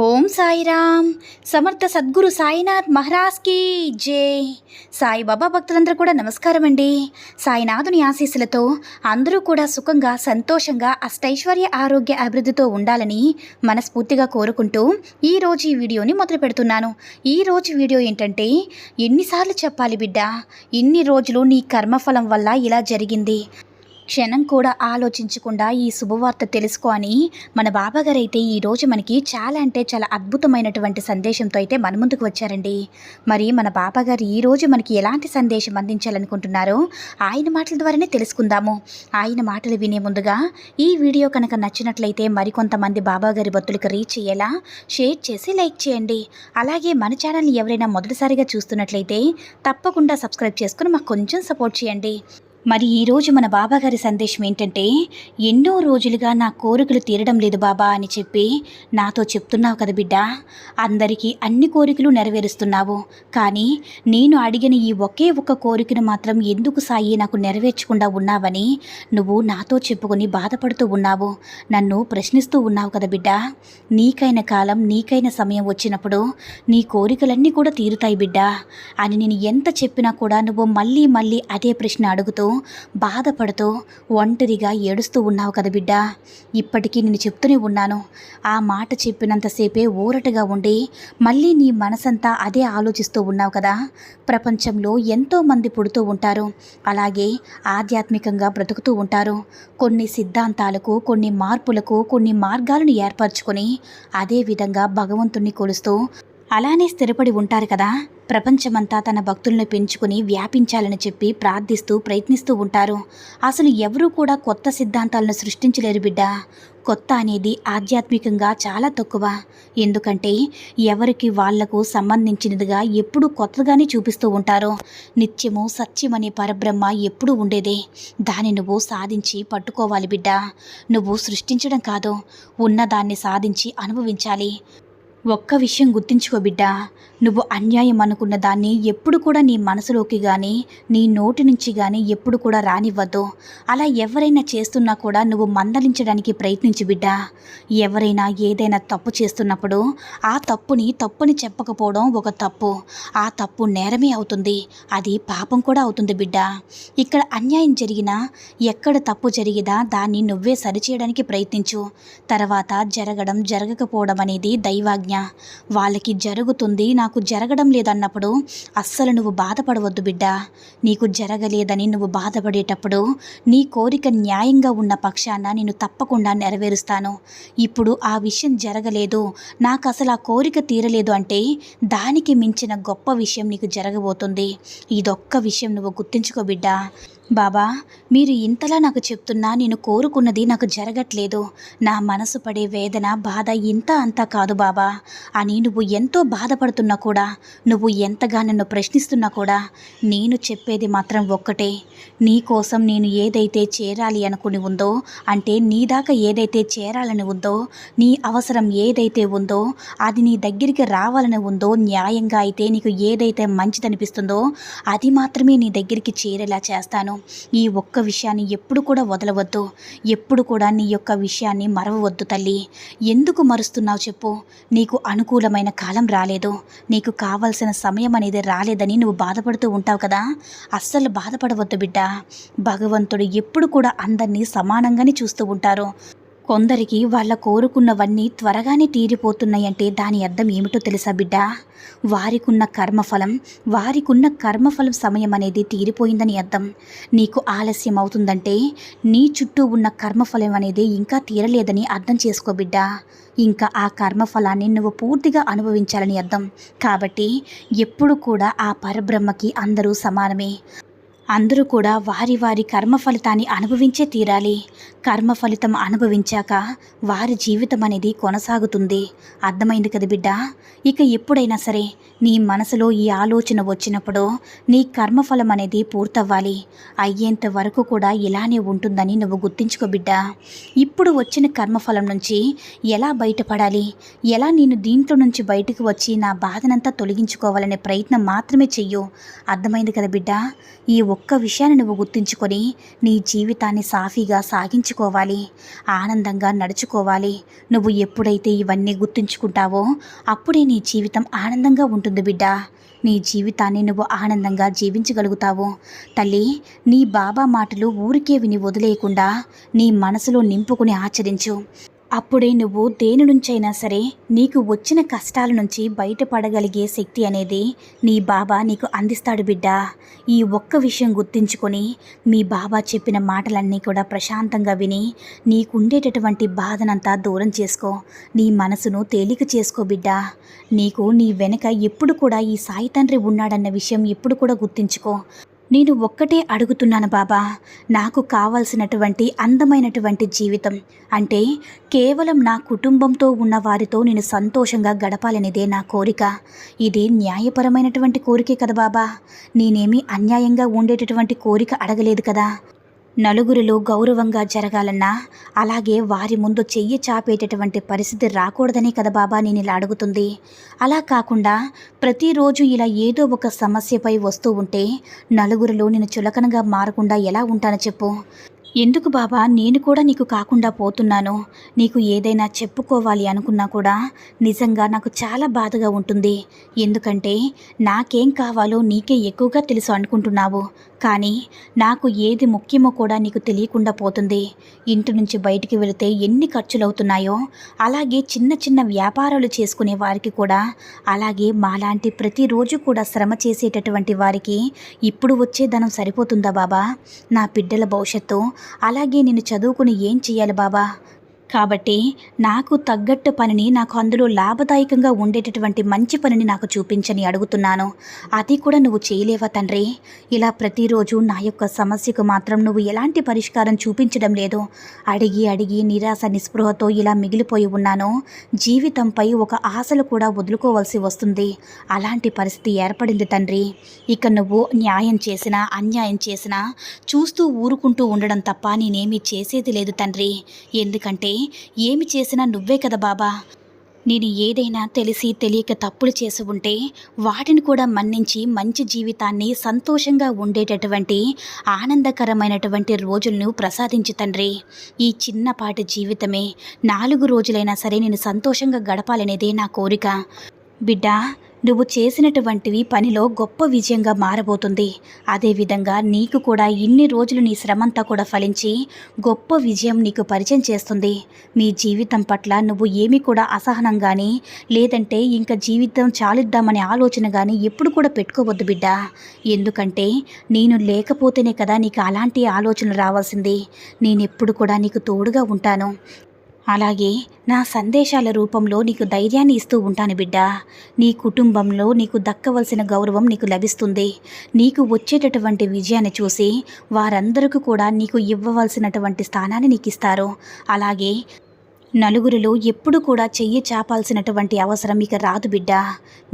Om Sairam. సమర్థ సద్గురు సాయినాథ్ మహారాజ్కి జై. సాయిబాబా భక్తులందరూ కూడా నమస్కారం అండి సాయినాథుని ఆశీస్సులతో అందరూ కూడా సుఖంగా సంతోషంగా అష్టైశ్వర్య ఆరోగ్య అభివృద్ధితో ఉండాలని మనస్ఫూర్తిగా కోరుకుంటూ ఈరోజు ఈ వీడియోని మొదలు పెడుతున్నాను. ఈరోజు వీడియో ఏంటంటే ఎన్నిసార్లు చెప్పాలి బిడ్డ ఇన్ని రోజులు నీ కర్మఫలం వల్ల ఇలా జరిగింది. క్షణం కూడా ఆలోచించకుండా ఈ శుభవార్త తెలుసుకో అని మన బాబాగారు అయితే ఈరోజు మనకి చాలా అంటే చాలా అద్భుతమైనటువంటి సందేశంతో అయితే మన ముందుకు వచ్చారండి. మరి మన బాబాగారు ఈరోజు మనకి ఎలాంటి సందేశం అందించాలనుకుంటున్నారో ఆయన మాటల ద్వారానే తెలుసుకుందాము. ఆయన మాటలు వినే ముందుగా ఈ వీడియో కనుక నచ్చినట్లయితే మరికొంతమంది బాబాగారి భక్తులకు రీచ్ అయ్యేలా షేర్ చేసి లైక్ చేయండి. అలాగే మన ఛానల్ని ఎవరైనా మొదటిసారిగా చూస్తున్నట్లయితే తప్పకుండా సబ్స్క్రైబ్ చేసుకుని మాకు కొంచెం సపోర్ట్ చేయండి. మరి ఈరోజు మన బాబాగారి సందేశం ఏంటంటే ఎన్నో రోజులుగా నా కోరికలు తీరడం లేదు బాబా అని చెప్పి నాతో చెప్తున్నావు కదా బిడ్డ. అందరికీ అన్ని కోరికలు నెరవేరుస్తున్నావు. కానీ నేను అడిగిన ఈ ఒకే ఒక్క కోరికను మాత్రం ఎందుకు సాయి నాకు నెరవేర్చకుండా ఉన్నావని నువ్వు నాతో చెప్పుకొని బాధపడుతూ ఉన్నావు. నన్ను ప్రశ్నిస్తూ ఉన్నావు కదా బిడ్డ. నీకైన కాలం నీకైన సమయం వచ్చినప్పుడు నీ కోరికలన్నీ కూడా తీరుతాయి బిడ్డ అని నేను ఎంత చెప్పినా కూడా నువ్వు మళ్ళీ మళ్ళీ అదే ప్రశ్న అడుగుతూ బాధపడుతూ ఒంటరిగా ఏడుస్తూ ఉన్నావు కదా బిడ్డ. ఇప్పటికీ నేను చెప్తూనే ఉన్నాను. ఆ మాట చెప్పినంతసేపే ఊరటగా ఉండి మళ్ళీ నీ మనసంతా అదే ఆలోచిస్తూ ఉన్నావు కదా. ప్రపంచంలో ఎంతోమంది పుడుతూ ఉంటారు. అలాగే ఆధ్యాత్మికంగా బ్రతుకుతూ ఉంటారు. కొన్ని సిద్ధాంతాలకు కొన్ని మార్పులకు కొన్ని మార్గాలను ఏర్పరచుకొని అదే విధంగా భగవంతుణ్ణి కొలుస్తూ అలానే స్థిరపడి ఉంటారు కదా. ప్రపంచమంతా తన భక్తులను పెంచుకుని వ్యాపించాలని చెప్పి ప్రార్థిస్తూ ప్రయత్నిస్తూ ఉంటారు. అసలు ఎవరూ కూడా కొత్త సిద్ధాంతాలను సృష్టించలేరు బిడ్డ. కొత్త అనేది ఆధ్యాత్మికంగా చాలా తక్కువ. ఎందుకంటే ఎవరికి వాళ్ళకు సంబంధించినదిగా ఎప్పుడు కొత్తగానే చూపిస్తూ ఉంటారు. నిత్యము సత్యమనే పరబ్రహ్మ ఎప్పుడూ ఉండేదే. దాన్ని నువ్వు సాధించి పట్టుకోవాలి బిడ్డ. నువ్వు సృష్టించడం కాదు. ఉన్నదాన్ని సాధించి అనుభవించాలి. ఒక్క విషయం గుర్తుంచుకో బిడ్డ. నువ్వు అన్యాయం అనుకున్న దాన్ని ఎప్పుడు కూడా నీ మనసులోకి కానీ నీ నోటి నుంచి కానీ ఎప్పుడు కూడా రానివ్వద్దు. అలా ఎవరైనా చేస్తున్నా కూడా నువ్వు మందలించడానికి ప్రయత్నించు బిడ్డ. ఎవరైనా ఏదైనా తప్పు చేస్తున్నప్పుడు ఆ తప్పుని తప్పుని చెప్పకపోవడం ఒక తప్పు. ఆ తప్పు నేరమే అవుతుంది. అది పాపం కూడా అవుతుంది బిడ్డ. ఇక్కడ అన్యాయం జరిగినా ఎక్కడ తప్పు జరిగినా దాన్ని నువ్వే సరిచేయడానికి ప్రయత్నించు. తర్వాత జరగడం జరగకపోవడం అనేది దైవాజ్ఞ వాళ్ళకి జరుగుతుంది నాకు జరగడం లేదన్నప్పుడు అస్సలు నువ్వు బాధపడవద్దు బిడ్డ. నీకు జరగలేదని నువ్వు బాధపడేటప్పుడు నీ కోరిక న్యాయంగా ఉన్న పక్షాన నేను తప్పకుండా నెరవేరుస్తాను. ఇప్పుడు ఆ విషయం జరగలేదు నాకు అసలు ఆ కోరిక తీరలేదు అంటే దానికి మించిన గొప్ప విషయం నీకు జరగబోతుంది. ఇదొక్క విషయం నువ్వు గుర్తుంచుకో బిడ్డ. బాబా మీరు ఇంతలా నాకు చెప్తున్నా నేను కోరుకున్నది నాకు జరగట్లేదు. నా మనసు పడే వేదన బాధ ఇంత అంతా కాదు బాబా. అని నువ్వు ఎంతో బాధపడుతున్నా కూడా నువ్వు ఎంతగా నన్ను ప్రశ్నిస్తున్నా కూడా నేను చెప్పేది మాత్రం ఒక్కటే. నీ కోసం నేను ఏదైతే చేరాలి అనుకుని ఉందో అంటే నీ దాకా ఏదైతే చేరాలని ఉందో నీ అవసరం ఏదైతే ఉందో అది నీ దగ్గరికి రావాలని ఉందో న్యాయంగా అయితే నీకు ఏదైతే మంచిదనిపిస్తుందో అది మాత్రమే నీ దగ్గరికి చేరేలా చేస్తాను. ఈ ఒక్క విషయాన్ని ఎప్పుడు కూడా వదలవద్దు. ఎప్పుడు కూడా నీ యొక్క విషయాన్ని మరవవద్దు తల్లి. ఎందుకు మరుస్తున్నావు చెప్పు. నీకు అనుకూలమైన కాలం రాలేదు. నీకు కావలసిన సమయం అనేది రాలేదని నువ్వు బాధపడుతూ ఉంటావు కదా? అస్సలు బాధపడవద్దు బిడ్డ. భగవంతుడు ఎప్పుడు కూడా అందరినీ సమానంగానే చూస్తూ ఉంటారు. కొందరికి వాళ్ళ కోరుకున్నవన్నీ త్వరగానే తీరిపోతున్నాయంటే దాని అర్థం ఏమిటో తెలుసా బిడ్డ? వారికున్న కర్మఫలం వారికున్న కర్మఫలం సమయం అనేది తీరిపోయిందని అర్థం. నీకు ఆలస్యం అవుతుందంటే నీ చుట్టూ ఉన్న కర్మఫలం అనేది ఇంకా తీరలేదని అర్థం చేసుకో బిడ్డ. ఇంకా ఆ కర్మఫలాన్ని నువ్వు పూర్తిగా అనుభవించాలని అర్థం. కాబట్టి ఎప్పుడు కూడా ఆ పరబ్రహ్మకి అందరూ సమానమే. అందరూ కూడా వారి వారి కర్మ ఫలితాన్ని అనుభవించే తీరాలి. కర్మ ఫలితం అనుభవించాక వారి జీవితం అనేది కొనసాగుతుంది. అర్థమైంది కదా బిడ్డ? ఇక ఎప్పుడైనా సరే నీ మనసులో ఈ ఆలోచన వచ్చినప్పుడు నీ కర్మఫలం అనేది పూర్తవ్వాలి. అయ్యేంత వరకు కూడా ఇలానే ఉంటుందని నువ్వు గుర్తించుకో బిడ్డ. ఇప్పుడు వచ్చిన కర్మఫలం నుంచి ఎలా బయటపడాలి? ఎలా నేను దీంట్లో నుంచి బయటకు వచ్చి నా బాధనంతా తొలగించుకోవాలనే ప్రయత్నం మాత్రమే చెయ్యు. అర్థమైంది కదా బిడ్డ? ఈ ఒక్క ఒక్క విషయాన్ని నువ్వు గుర్తుంచుకొని నీ జీవితాన్ని సాఫీగా సాగించుకోవాలి ఆనందంగా నడుచుకోవాలి. నువ్వు ఎప్పుడైతే ఇవన్నీ గుర్తుంచుకుంటావో అప్పుడే నీ జీవితం ఆనందంగా ఉంటుంది బిడ్డ. నీ జీవితాన్ని నువ్వు ఆనందంగా జీవించగలుగుతావు. తల్లి నీ బాబా మాటలు ఊరికే విని వదిలేయకుండా నీ మనసులో నింపుకుని ఆచరించు. అప్పుడే నువ్వు దేని నుంచైనా సరే నీకు వచ్చిన కష్టాల నుంచి బయటపడగలిగే శక్తి అనేది నీ బాబా నీకు అందిస్తాడు బిడ్డ. ఈ ఒక్క విషయం గుర్తించుకొని మీ బాబా చెప్పిన మాటలన్నీ కూడా ప్రశాంతంగా విని నీకుండేటటువంటి బాధనంతా దూరం చేసుకో. నీ మనసును తేలిక చేసుకో బిడ్డ. నీకు నీ వెనక ఎప్పుడు కూడా ఈ సాయి తండ్రి ఉన్నాడన్న విషయం ఎప్పుడు కూడా గుర్తించుకో. నేను ఒక్కటే అడుగుతున్నాను బాబా. నాకు కావాల్సినటువంటి అందమైనటువంటి జీవితం. అంటే కేవలం నా కుటుంబంతో ఉన్న వారితో నేను సంతోషంగా గడపాలనేదే నా కోరిక. ఇది న్యాయపరమైనటువంటి కోరికే కదా బాబా. నేనేమీ అన్యాయంగా ఉండేటటువంటి కోరిక అడగలేదు కదా. నలుగురిలో గౌరవంగా జరగాలన్నా అలాగే వారి ముందు చెయ్యి చాపేటటువంటి పరిస్థితి రాకూడదనే కదా బాబా నేను ఇలా అడుగుతుంది. అలా కాకుండా ప్రతిరోజు ఇలా ఏదో ఒక సమస్యపై వస్తూ ఉంటే నలుగురిలో నేను చులకనగా మారకుండా ఎలా ఉంటానో చెప్పు. ఎందుకు బాబా? నేను కూడా నీకు కాకుండా పోతున్నాను. నీకు ఏదైనా చెప్పుకోవాలి అనుకున్నా కూడా నిజంగా నాకు చాలా బాధగా ఉంటుంది. ఎందుకంటే నాకేం కావాలో నీకే ఎక్కువగా తెలుసు అనుకుంటున్నావు. కానీ నాకు ఏది ముఖ్యమో కూడా నీకు తెలియకుండా పోతుంది. ఇంటి నుంచి బయటికి వెళితే ఎన్ని ఖర్చులు అవుతున్నాయో అలాగే చిన్న చిన్న వ్యాపారాలు చేసుకునే వారికి కూడా అలాగే మాలాంటి ప్రతిరోజు కూడా శ్రమ చేసేటటువంటి వారికి ఇప్పుడు వచ్చే ధనం సరిపోతుందా బాబా? నా బిడ్డల భవిష్యత్తు అలాగే నేను చదువుకుని ఏం చేయాలి బాబా? కాబట్టి నాకు తగ్గట్టు పనిని నాకు అందులో లాభదాయకంగా ఉండేటటువంటి మంచి పనిని నాకు చూపించని అడుగుతున్నాను. అది కూడా నువ్వు చేయలేవా తండ్రి? ఇలా ప్రతిరోజు నా యొక్క సమస్యకు మాత్రం నువ్వు ఎలాంటి పరిష్కారం చూపించడం లేదు. అడిగి అడిగి నిరాశ నిస్పృహతో ఇలా మిగిలిపోయి ఉన్నాను. జీవితంపై ఒక ఆశలు కూడా వదులుకోవాల్సి వస్తుంది. అలాంటి పరిస్థితి ఏర్పడింది తండ్రి. ఇక నువ్వు న్యాయం చేసినా అన్యాయం చేసినా చూస్తూ ఊరుకుంటూ ఉండడం తప్ప నేనేమీ చేసేది లేదు తండ్రి. ఎందుకంటే ఏమి చేసినా నువ్వే కదా బాబా. నేను ఏదైనా తెలిసి తెలియక తప్పులు చేసి ఉంటే వాటిని కూడా మన్నించి మంచి జీవితాన్ని సంతోషంగా ఉండేటటువంటి ఆనందకరమైనటువంటి రోజులను ప్రసాదించు తండ్రి. ఈ చిన్నపాటి జీవితమే నాలుగు రోజులైనా సరే నేను సంతోషంగా గడపాలనేదే నా కోరిక. బిడ్డ నువ్వు చేసినటువంటివి పనిలో గొప్ప విజయంగా మారబోతుంది. అదేవిధంగా నీకు కూడా ఇన్ని రోజులు నీ శ్రమంతా కూడా ఫలించి గొప్ప విజయం నీకు పరిచయం చేస్తుంది. మీ జీవితం పట్ల నువ్వు ఏమీ కూడా అసహనం కానీ లేదంటే ఇంకా జీవితం చాలిద్దామనే ఆలోచన కానీ ఎప్పుడు కూడా పెట్టుకోవద్దు బిడ్డ. ఎందుకంటే నేను లేకపోతేనే కదా నీకు అలాంటి ఆలోచన రావాల్సింది. నేను ఎప్పుడు కూడా నీకు తోడుగా ఉంటాను. అలాగే నా సందేశాల రూపంలో నీకు ధైర్యాన్ని ఇస్తూ ఉంటాను బిడ్డ. నీ కుటుంబంలో నీకు దక్కవలసిన గౌరవం నీకు లభిస్తుంది. నీకు వచ్చేటటువంటి విజయాన్ని చూసి వారందరికీ కూడా నీకు ఇవ్వవలసినటువంటి స్థానాన్ని నీకు ఇస్తారు అలాగే నలుగురిలో ఎప్పుడు కూడా చెయ్యి చాపాల్సినటువంటి అవసరం ఇక రాదు బిడ్డ.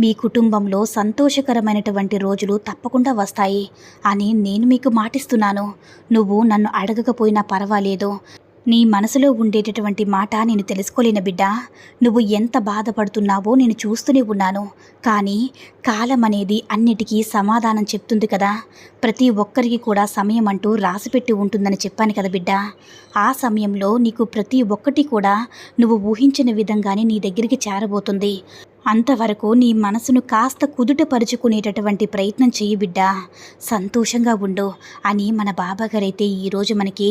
మీ కుటుంబంలో సంతోషకరమైనటువంటి రోజులు తప్పకుండా వస్తాయి అని నేను మీకు మాటిస్తున్నాను. నువ్వు నన్ను అడగకపోయినా పర్వాలేదు. నీ మనసులో ఉండేటటువంటి మాట నేను తెలుసుకోలేను బిడ్డ. నువ్వు ఎంత బాధపడుతున్నావో నేను చూస్తూనే ఉన్నాను. కానీ కాలం అనేది అన్నిటికీ సమాధానం చెప్తుంది కదా. ప్రతి ఒక్కరికి కూడా సమయం అంటూ రాసిపెట్టి ఉంటుందని చెప్పాను కదా బిడ్డ. ఆ సమయంలో నీకు ప్రతి ఒక్కటి కూడా నువ్వు ఊహించిన విధంగానే నీ దగ్గరికి చేరబోతుంది. అంతవరకు నీ మనసును కాస్త కుదుటపరుచుకునేటటువంటి ప్రయత్నం చెయ్యి బిడ్డ. సంతోషంగా ఉండు అని మన బాబాగారైతే ఈరోజు మనకి